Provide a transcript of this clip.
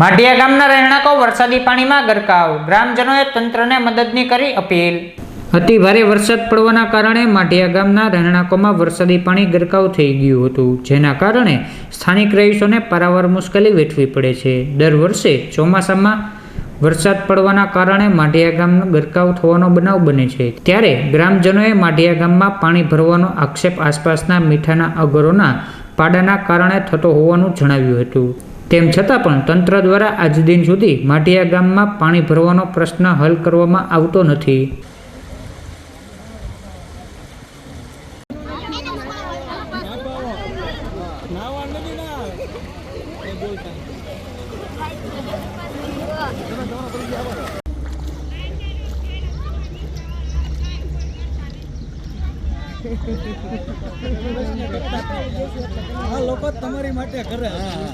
માઢિયા ગામના રહેણાંકો વરસાદી પાણીમાં ગરકાવ. ગ્રામજનોએ તંત્રને મદદની કરી અપીલ. અતિ ભારે વરસાદ પડવાના કારણે માઢિયા ગામના રહેણાંકોમાં વરસાદી પાણી ગરકાવ થઈ ગયું હતું, જેના કારણે સ્થાનિક રહીશોને પારાવાર મુશ્કેલી વેઠવી પડે છે. દર વર્ષે ચોમાસામાં વરસાદ પડવાના કારણે માઢિયા ગામનો ગરકાવ થવાનો બનાવ બને છે. ત્યારે ગ્રામજનોએ માઢિયા ગામમાં પાણી ભરવાનો આક્ષેપ આસપાસના મીઠાના અગરોના પાડાના કારણે થતો હોવાનું જણાવ્યું હતું. તેમ છતાં પણ તંત્ર દ્વારા આજ દિન સુધી માઢિયા ગામમાં પાણી ભરવાનો પ્રશ્ન હલ કરવામાં આવતો નથી. લોકો તમારી માટે કરે હા.